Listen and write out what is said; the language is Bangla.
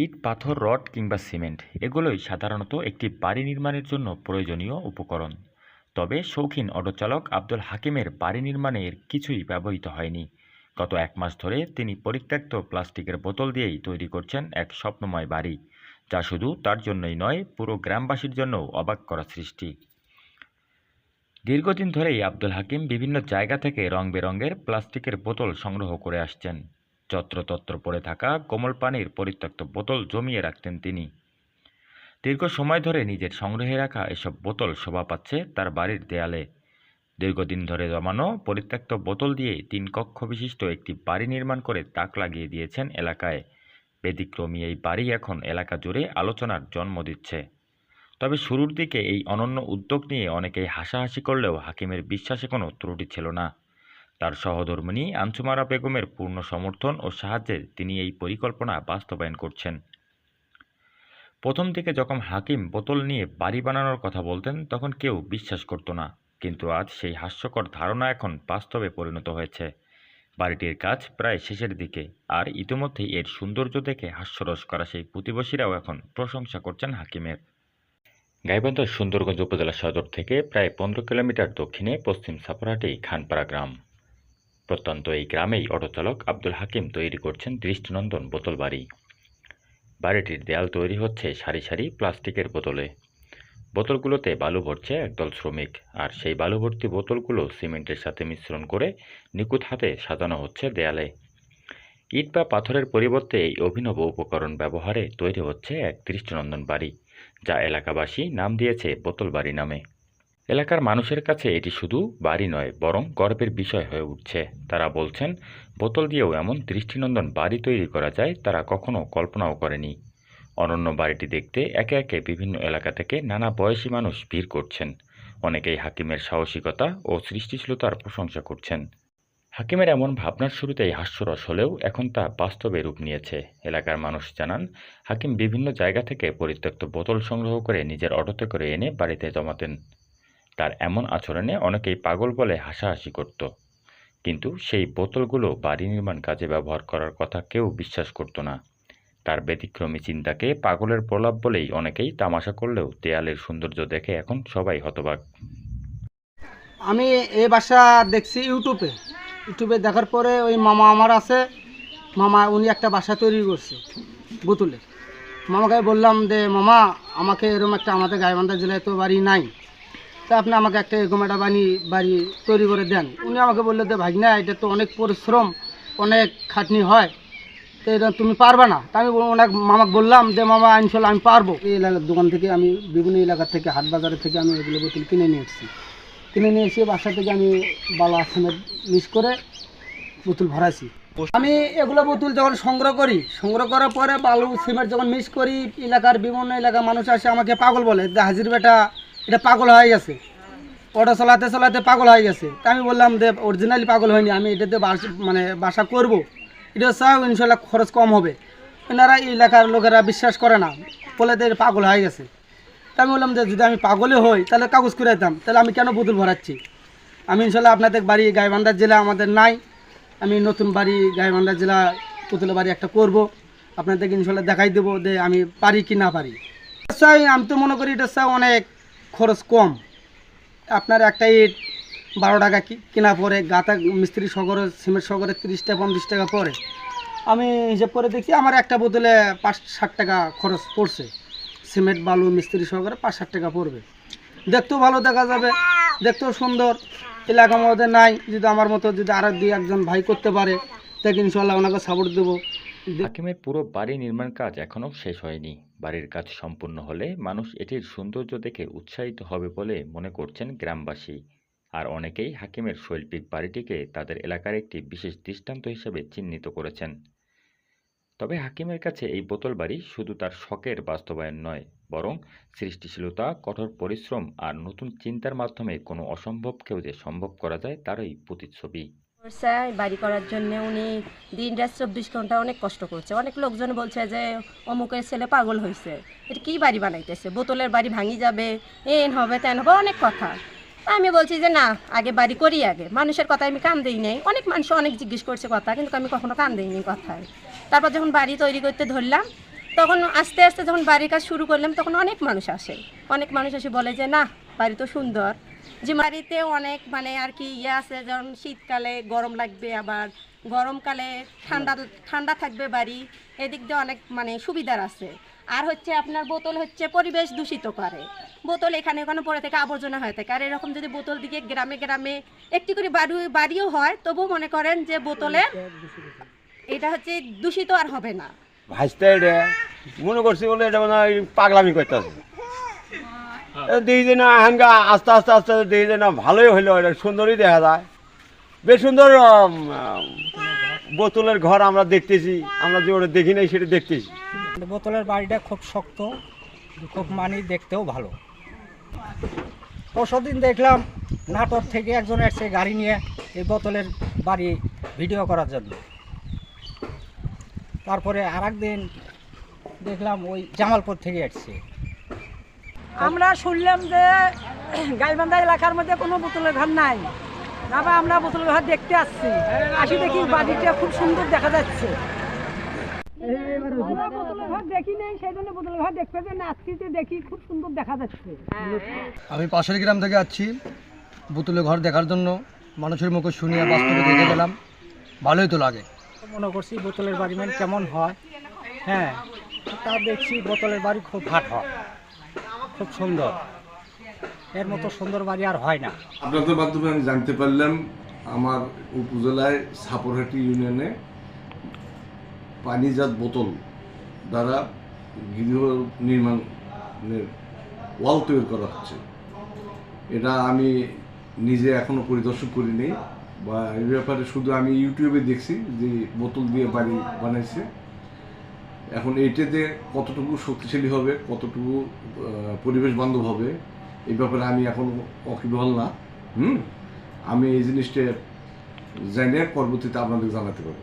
ইট, পাথর, রড কিংবা সিমেন্ট, এগুলোই সাধারণত একটি বাড়ি নির্মাণের জন্য প্রয়োজনীয় উপকরণ। তবে শৌখিন অটোচালক আব্দুল হাকিমের বাড়ি নির্মাণের কিছুই ব্যবহৃত হয়নি। গত এক মাস ধরে তিনি পরিত্যক্ত প্লাস্টিকের বোতল দিয়েই তৈরি করছেন এক স্বপ্নময় বাড়ি, যা শুধু তার জন্যই নয়, পুরো গ্রামবাসীর জন্যও অবাক করা সৃষ্টি। দীর্ঘদিন ধরেই আব্দুল হাকিম বিভিন্ন জায়গা থেকে রং বেরঙের প্লাস্টিকের বোতল সংগ্রহ করে আসছেন। যত্রতত্র পড়ে থাকা কোমল পানির পরিত্যক্ত বোতল জমিয়ে রাখতেন তিনি। দীর্ঘ সময় ধরে নিজের সংগ্রহে রাখা এসব বোতল শোভা পাচ্ছে তার বাড়ির দেয়ালে। দীর্ঘদিন ধরে জমানো পরিত্যক্ত বোতল দিয়ে তিন কক্ষ বিশিষ্ট একটি বাড়ি নির্মাণ করে তাক লাগিয়ে দিয়েছেন এলাকায়। ব্যতিক্রমী এই বাড়ি এখন এলাকা জুড়ে আলোচনার জন্ম দিচ্ছে। তবে শুরুর দিকে এই অনন্য উদ্যোগ নিয়ে অনেকেই হাসাহাসি করলেও হাকিমের বিশ্বাসে কোনো ত্রুটি ছিল না। তার সহধর্মিণী আনসুমারা বেগমের পূর্ণ সমর্থন ও সাহায্যে তিনি এই পরিকল্পনা বাস্তবায়ন করছেন। প্রথম দিকে যখন হাকিম বোতল নিয়ে বাড়ি বানানোর কথা বলতেন, তখন কেউ বিশ্বাস করত না। কিন্তু আজ সেই হাস্যকর ধারণা এখন বাস্তবে পরিণত হয়েছে। বাড়িটির কাজ প্রায় শেষের দিকে, আর ইতিমধ্যেই এর সৌন্দর্য দেখে হাস্যরস করা সেই প্রতিবেশীরাও এখন প্রশংসা করছেন হাকিমের। গাইবান্ধার সুন্দরগঞ্জ উপজেলা সদর থেকে প্রায় পনেরো কিলোমিটার দক্ষিণে পশ্চিম সাপরাটেই খানপাড়া গ্রাম। প্রত্যন্ত এই গ্রামেই অটোচালক আব্দুল হাকিম তৈরি করছেন দৃষ্টিনন্দন বোতল বাড়ি। বাড়িটির দেয়াল তৈরি হচ্ছে সারি সারি প্লাস্টিকের বোতলে। বোতলগুলোতে বালু ভরছে একদল শ্রমিক, আর সেই বালু ভর্তি বোতলগুলো সিমেন্টের সাথে মিশ্রণ করে নিখুঁত হাতে সাজানো হচ্ছে দেয়ালে। ইট বা পাথরের পরিবর্তে এই অভিনব উপকরণ ব্যবহারে তৈরি হচ্ছে এক দৃষ্টিনন্দন বাড়ি, যা এলাকাবাসী নাম দিয়েছে বোতল বাড়ি নামে। এলাকার মানুষের কাছে এটি শুধু বাড়ি নয়, বরং গর্বের বিষয় হয়ে উঠছে। তারা বলছেন, বোতল দিয়েও এমন দৃষ্টিনন্দন বাড়ি তৈরি করা যায় তারা কখনো কল্পনাও করেনি। অনন্য বাড়িটি দেখতে একে একে বিভিন্ন এলাকা থেকে নানা বয়সী মানুষ ভিড় করছেন। অনেকেই হাকিমের সাহসিকতা ও সৃষ্টিশীলতার প্রশংসা করছেন। হাকিমের এমন ভাবনার শুরুতেই হাস্যরস হলেও এখন তা বাস্তবে রূপ নিয়েছে। এলাকার মানুষ জানান, হাকিম বিভিন্ন জায়গা থেকে পরিত্যক্ত বোতল সংগ্রহ করে নিজের অটোতে করে এনে বাড়িতে জমাতেন। তার এমন আচরণে অনেকেই পাগল বলে হাসাহাসি করত। কিন্তু সেই বোতলগুলো বাড়ি নির্মাণ কাজে ব্যবহার করার কথা কেউ বিশ্বাস করত না। তার ব্যতিক্রমী চিন্তাকে পাগলের প্রলাপ বলেই অনেকেই তামাশা করলেও দেয়ালের সৌন্দর্য দেখে এখন সবাই হতবাক। আমি এই বাসা দেখছি ইউটিউবে। ইউটিউবে দেখার পরে ওই মামা আমার আছে। মামা, উনি একটা বাসা তৈরি করছে বোতলে। মামাকে বললাম যে মামা, আমাকে এরকম একটা আমাদের গাইবান্ধা জেলায় তো বাড়ি নাই। তা আপনি আমাকে একটা এরকম একটা বাড়ি তৈরি করে দেন। উনি আমাকে বলল যে ভাই না এটা তো অনেক পরিশ্রম, অনেক খাটনি হয়, তো এটা তুমি পারবে না। তা আমি অনেক মামাকে বললাম যে, মামা, ইনশাল্লাহ আমি পারব। এই এলাকার দোকান থেকে আমি, বিভিন্ন এলাকার থেকে হাট বাজারের থেকে আমি এগুলো বোতল কিনে নিয়ে এসেছি। কিনে নিয়ে এসে বাসা থেকে আমি বালা সিমেন্ট মিক্স করে বোতল ভরাইছি। আমি এগুলো বোতল যখন সংগ্রহ করি, সংগ্রহ করার পরে বালু, সিমেন্ট যখন মিক্স করি, এলাকার বিভিন্ন এলাকার মানুষ আসে, আমাকে পাগল বলে যে, হাজির বেটা এটা পাগল হয়ে গেছে। অটো চালাতে চালাতে পাগল হয়ে গেছে। তা আমি বললাম যে অরিজিনালি পাগল হয়নি, আমি এটাতে মানে বাসা করব। এটা চাও, ইনশাল্লাহ খরচ কম হবে। এনারা এই এলাকার লোকেরা বিশ্বাস করে না, বলে যে পাগল হয়ে গেছে। তা আমি বললাম যে যদি আমি পাগলে হই, তাহলে কাগজ করে দিতাম, তাহলে আমি কেন বোতল ভরাচ্ছি? আমি ইনশাল্লাহ আপনাদের বাড়ি গাইবান্ধা জেলা আমাদের নাই। আমি নতুন বাড়ি গাইবান্ধার জেলা পুতুলের বাড়ি একটা করব। আপনাদেরকে ইনশাল্লাহ দেখাই দেবো যে আমি পারি কি না পারি। আমি তো মনে করি এটা অনেক। খরচ কম। আপনার একটা ইট বারো টাকা কেনা পরে গাতা মিস্ত্রি সগরে, সিমেন্ট সগরে তিরিশটা, পঞ্চাশ টাকা পরে। আমি হিসেব করে দেখছি, আমার একটা বোতলে পাঁচ ষাট টাকা খরচ পড়ছে। সিমেন্ট, বালু, মিস্ত্রি সহকারে পাঁচ ষাট টাকা পড়বে। দেখতেও ভালো দেখা যাবে, দেখতেও সুন্দর। এলাকার মধ্যে নাই, যদি আমার মতো যদি আর দুই একজন ভাই করতে পারে, তাকে ইনশাল্লাহ ওনাকে সাপোর্ট দেবো। হাকিমের পুরো বাড়ি নির্মাণ কাজ এখনও শেষ হয়নি। বাড়ির কাজ সম্পূর্ণ হলে মানুষ এটির সৌন্দর্য দেখে উৎসাহিত হবে বলে মনে করছেন গ্রামবাসী। আর অনেকেই হাকিমের শৈল্পিক বাড়িটিকে তাদের এলাকার একটি বিশেষ দৃষ্টান্ত হিসেবে চিহ্নিত করেছেন। তবে হাকিমের কাছে এই বোতল বাড়ি শুধু তার শখের বাস্তবায়ন নয়, বরং সৃষ্টিশীলতা, কঠোর পরিশ্রম আর নতুন চিন্তার মাধ্যমে কোনো অসম্ভবকেও যে সম্ভব করা যায়, তারই প্রতিচ্ছবি। করছে, বাড়ি করার জন্য উনি দিন রাত চব্বিশ ঘণ্টা অনেক কষ্ট করছে। অনেক লোকজন বলছে যে, অমুকের ছেলে পাগল হয়েছে এটা কি বাড়ি বানাইতেছে? বোতলের বাড়ি ভাঙি যাবে, এন হবে, তেন হবে, অনেক কথা। আমি বলছি যে, না, আগে বাড়ি করি আগে। মানুষের কথা আমি কান দিই নাই। অনেক মানুষ অনেক জিজ্ঞেস করছে কথা, কিন্তু আমি কখনো কান দিইনি কথায়। তারপর যখন বাড়ি তৈরি করতে ধরলাম, তখন আস্তে আস্তে যখন বাড়ির কাজ শুরু করলাম, তখন অনেক মানুষ আসে। অনেক মানুষ এসে বলে যে, না, বাড়ি তো সুন্দর। যে বাড়িতে অনেক মানে আর কি ইয়ে আছে, যেমন শীতকালে গরম লাগবে আবার গরমকালে ঠান্ডা ঠান্ডা থাকবে বাড়ি, এদিক দিয়ে অনেক মানে সুবিধার আছে। আর হচ্ছে আপনার বোতল হচ্ছে পরিবেশ দূষিত করে। বোতল এখানে ওখানে পড়ে থেকে, আবর্জনা হয়ে থাকে। আর এরকম যদি বোতল দিকে গ্রামে গ্রামে একটি করে বাড়ি, বাড়িও হয় তবু মনে করেন যে বোতলে এটা হচ্ছে দূষিত আর হবে না। ভাজতে মনে করছি বলে এটা মানে পাগলামি করতেছে। দিই যে না আস্তে আস্তে আস্তে দিই যে না ভালোই হইল, এটা সুন্দরই দেখা যায়। বেশ সুন্দর বোতলের ঘর আমরা দেখতেছি, আমরা যে ওটা দেখি নাই সেটা দেখতেছি। বোতলের বাড়িটা খুব শক্ত, খুব মানি দেখতেও ভালো। পরশুদিন দেখলাম নাটোর থেকে একজন এসছে গাড়ি নিয়ে এই বোতলের বাড়ি ভিডিও করার জন্য। তারপরে আর দেখলাম ওই জামালপুর থেকে এসছে। আমরা শুনলাম যে গাইবান্ধা এলাকার মধ্যে কোনো বোতলের ঘর নাই। তারপর আমরা বোতলের ঘর দেখতে আসছি। আসি দেখি বাড়িটা খুব সুন্দর দেখা যাচ্ছে। বোতলের ঘর দেখি নাই সেই জন্য বোতলের ঘর দেখতে যে দেখি খুব সুন্দর দেখা যাচ্ছে। আমি পাশের গ্রাম থেকে আসছি। বোতলে ঘর দেখার জন্য মানুষের মুখে শুনিয়ে বাস্তবে দেখে গেলাম। ভালোই তো লাগে। মনে করছি বোতলের বাড়ি মানে কেমন হয়। হ্যাঁ তা দেখছি বোতলের বাড়ি খুব ভাট হয়। খুব সুন্দর। এর মতো সুন্দর বাড়ি আর হয় না। আপনাদের মাধ্যমে আমি জানতে পারলাম, আমার উপজেলায় সাপরহাটি ইউনিয়নে পানিজাত বোতল দ্বারা গৃহ নির্মাণের ওয়াল তৈরি করা হচ্ছে। এটা আমি নিজে এখনও পরিদর্শন করিনি, বা এই ব্যাপারে শুধু আমি ইউটিউবে দেখছি যে বোতল দিয়ে বাড়ি বানাইছে। এখন এইটাতে কতটুকু শক্তিশালী হবে, কতটুকু পরিবেশ বান্ধব হবে, এই ব্যাপারে আমি এখন অকিবহল না। হুম? আমি এই জিনিসটা জানিয়ে পরবর্তীতে আপনাদের জানাতে পারব।